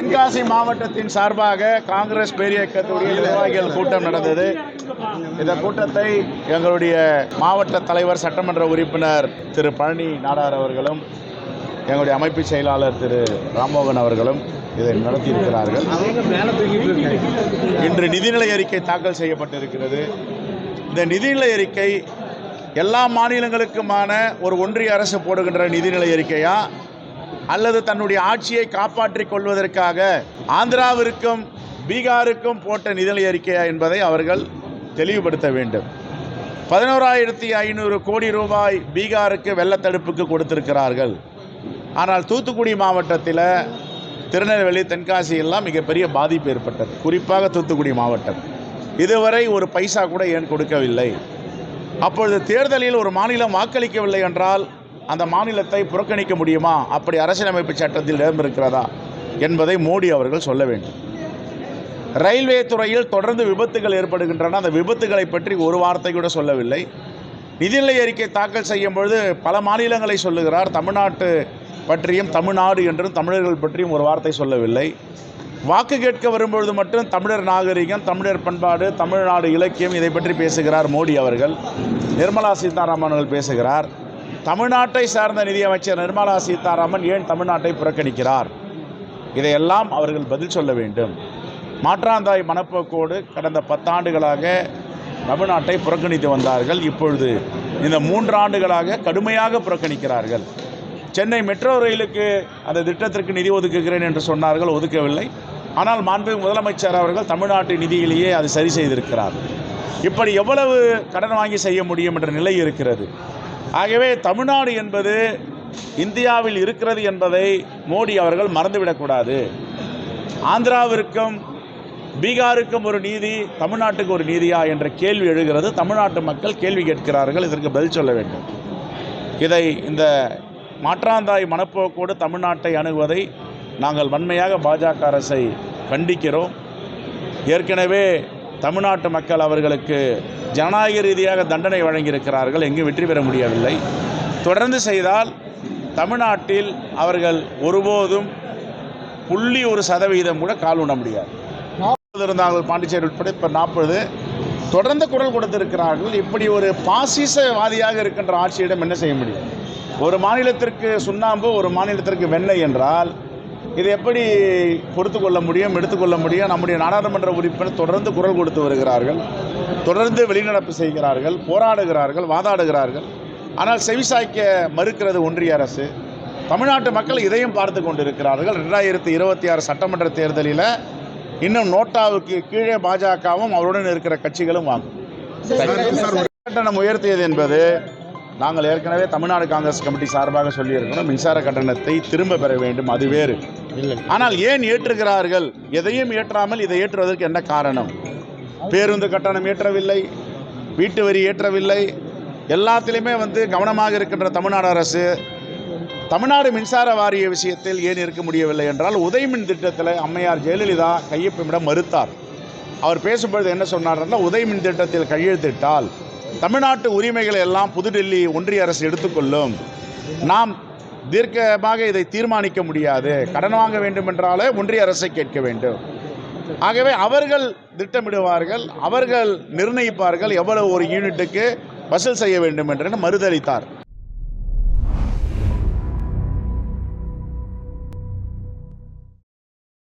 தென்காசி மாவட்டத்தின் சார்பாக காங்கிரஸ் பேரியக்கத்துடைய நிர்வாகிகள் கூட்டம் நடந்தது. இந்த கூட்டத்தை எங்களுடைய மாவட்ட தலைவர் சட்டமன்ற உறுப்பினர் திரு பழனி நாடார் அவர்களும் எங்களுடைய அமைப்பு செயலாளர் திரு ராம்மோகன் அவர்களும் இதை நடத்தியிருக்கிறார்கள். இன்று நிதிநிலை அறிக்கை தாக்கல் செய்யப்பட்டிருக்கிறது. இந்த நிதிநிலை அறிக்கை எல்லா மாநிலங்களுக்குமான ஒரு ஒன்றிய அரசு போடுகின்ற நிதிநிலை அறிக்கையா? அல்லது தன்னுடைய ஆட்சியை காப்பாற்றிக் கொள்வதற்காக ஆந்திராவிற்கும் பீகாருக்கும் போட்ட நிதிநிலை அறிக்கையா என்பதை அவர்கள் தெளிவுபடுத்த வேண்டும். பதினோராயிரத்தி ஐநூறு கோடி ரூபாய் பீகாருக்கு வெள்ளத்தடுப்புக்கு கொடுத்திருக்கிறார்கள். ஆனால் தூத்துக்குடி மாவட்டத்தில் திருநெல்வேலி தென்காசி எல்லாம் மிகப்பெரிய பாதிப்பு ஏற்பட்டது. குறிப்பாக தூத்துக்குடி மாவட்டம். இதுவரை ஒரு பைசா கூட ஏன் கொடுக்கவில்லை? அப்பொழுது தேர்தலில் ஒரு மாநிலம் வாக்களிக்கவில்லை என்றால் அந்த மாநிலத்தை புறக்கணிக்க முடியுமா? அப்படி அரசியலமைப்பு சட்டத்தில் இடம் இருக்கிறதா என்பதை மோடி அவர்கள் சொல்ல வேண்டும். ரயில்வே துறையில் தொடர்ந்து விபத்துகள் ஏற்படுகின்றன. அந்த விபத்துகளை பற்றி ஒரு வார்த்தை கூட சொல்லவில்லை. நிதிநிலை அறிக்கை தாக்கல் செய்யும் பொழுது பல மாநிலங்களை சொல்லுகிறார். தமிழ்நாட்டு பற்றியும் தமிழ்நாடு என்றும் தமிழர்கள் பற்றியும் ஒரு வார்த்தை சொல்லவில்லை. வாக்கு கேட்க வரும்பொழுது மட்டும் தமிழர் நாகரிகம் தமிழர் பண்பாடு தமிழ்நாடு இலக்கியம் இதை பற்றி பேசுகிறார் மோடி அவர்கள். நிர்மலா சீதாராமன் அவர்கள் பேசுகிறார். தமிழ்நாட்டை சார்ந்த நிதியமைச்சர் நிர்மலா சீதாராமன் ஏன் தமிழ்நாட்டை புறக்கணிக்கிறார்? இதையெல்லாம் அவர்கள் பதில் சொல்ல வேண்டும். மாற்றாந்தாய் மனப்போக்கோடு கடந்த பத்தாண்டுகளாக தமிழ்நாட்டை புறக்கணித்து வந்தார்கள். இப்பொழுது இந்த மூன்று ஆண்டுகளாக கடுமையாக புறக்கணிக்கிறார்கள். சென்னை மெட்ரோ ரயிலுக்கு அந்த திட்டத்திற்கு நிதி ஒதுக்குகிறேன் என்று சொன்னார்கள் ஒதுக்கவில்லை. ஆனால் மாண்பு முதலமைச்சர் அவர்கள் தமிழ்நாட்டு நிதியிலேயே அது சரி செய்திருக்கிறார். இப்படி எவ்வளவு கடன் வாங்கி செய்ய முடியும் என்ற நிலை இருக்கிறது. ஆகவே தமிழ்நாடு என்பது இந்தியாவில் இருக்கிறது என்பதை மோடி அவர்கள் மறந்துவிடக்கூடாது. ஆந்திராவிற்கும் பீகாருக்கும் ஒரு நீதி தமிழ்நாட்டுக்கு ஒரு நீதியா என்ற கேள்வி எழுகிறது. தமிழ்நாட்டு மக்கள் கேள்வி கேட்கிறார்கள். இதற்கு பதில் சொல்ல வேண்டும். இதை இந்த மாற்றாந்தாய் மனப்போக்கோடு தமிழ்நாட்டை அணுகுவதை நாங்கள் வன்மையாக பாஜக அரசை கண்டிக்கிறோம். ஏற்கனவே தமிழ்நாட்டு மக்கள் அவர்களுக்கு ஜனநாயக ரீதியாக தண்டனை வழங்கியிருக்கிறார்கள். எங்கும் வெற்றி பெற முடியவில்லை. தொடர்ந்து செய்தால் தமிழ்நாட்டில் அவர்கள் ஒருபோதும் புள்ளி ஒரு சதவீதம் கூட கால் ஊன முடியாது. நாற்பது இருந்தார்கள் பாண்டிச்சேரி உட்பட இப்போ நாற்பது. தொடர்ந்து குரல் கொடுத்திருக்கிறார்கள். இப்படி ஒரு பாசிசவாதியாக இருக்கின்ற ஆட்சியிடம் என்ன செய்ய முடியும்? ஒரு மாநிலத்திற்கு சுண்ணாம்பு ஒரு மாநிலத்திற்கு வெண்ணெய் என்றால் இது எப்படி பொறுத்து கொள்ள முடியும் எடுத்துக்கொள்ள முடியும்? நம்முடைய நாடாளுமன்ற உறுப்பினர் தொடர்ந்து குரல் கொடுத்து வருகிறார்கள் தொடர்ந்து வெளிநடப்பு செய்கிறார்கள் போராடுகிறார்கள் வாதாடுகிறார்கள். ஆனால் செவிசாய்க்க மறுக்கிறது ஒன்றிய அரசு. தமிழ்நாட்டு மக்கள் இதையும் பார்த்து கொண்டிருக்கிறார்கள். ரெண்டாயிரத்தி இருபத்தி ஆறு சட்டமன்ற தேர்தலில் இன்னும் நோட்டாவுக்கு கீழே பாஜகவும் அவருடன் இருக்கிற கட்சிகளும் வாங்கும். கட்டணம் உயர்த்தியது என்பது நாங்கள் ஏற்கனவே தமிழ்நாடு காங்கிரஸ் கமிட்டி சார்பாக சொல்லியிருக்கிறோம் மின்சார கட்டணத்தை திரும்ப பெற வேண்டும். அது வேறு. இல்லை. ஆனால் ஏன் ஏற்றுகிறார்கள்? எதையும் ஏற்றாமல் இதை ஏற்றுவதற்கு என்ன காரணம்? பேருந்து கட்டணம் ஏற்றவில்லை வீட்டு வரி ஏற்றவில்லை. எல்லாத்திலுமே வந்து கவனமாக இருக்கின்ற தமிழ்நாடு அரசு தமிழ்நாடு மின்சார வாரிய விஷயத்தில் ஏன் இருக்க முடியவில்லை என்றால் உதயமின் திட்டத்தில் அம்மையார் ஜெயலலிதா கையொப்பமிட மறுத்தார். அவர் பேசும்பொழுது என்ன சொன்னார்னா உதயமின் திட்டத்தில் கையெழுத்திட்டால் தமிழ்நாட்டு உரிமைகளை எல்லாம் புதுடெல்லி ஒன்றிய அரசு எடுத்துக்கொள்ளும். நாம் தீர்க்கமாக இதை தீர்மானிக்க முடியாது. கடன் வாங்க வேண்டும் என்றாலே ஒன்றிய அரசை கேட்க வேண்டும். ஆகவே அவர்கள் திட்டமிடுவார்கள் அவர்கள் நிர்ணயிப்பார்கள் எவ்வளவு ஒரு யூனிட்டுக்கு வசூல் செய்ய வேண்டும் என்று மறுதளித்தார்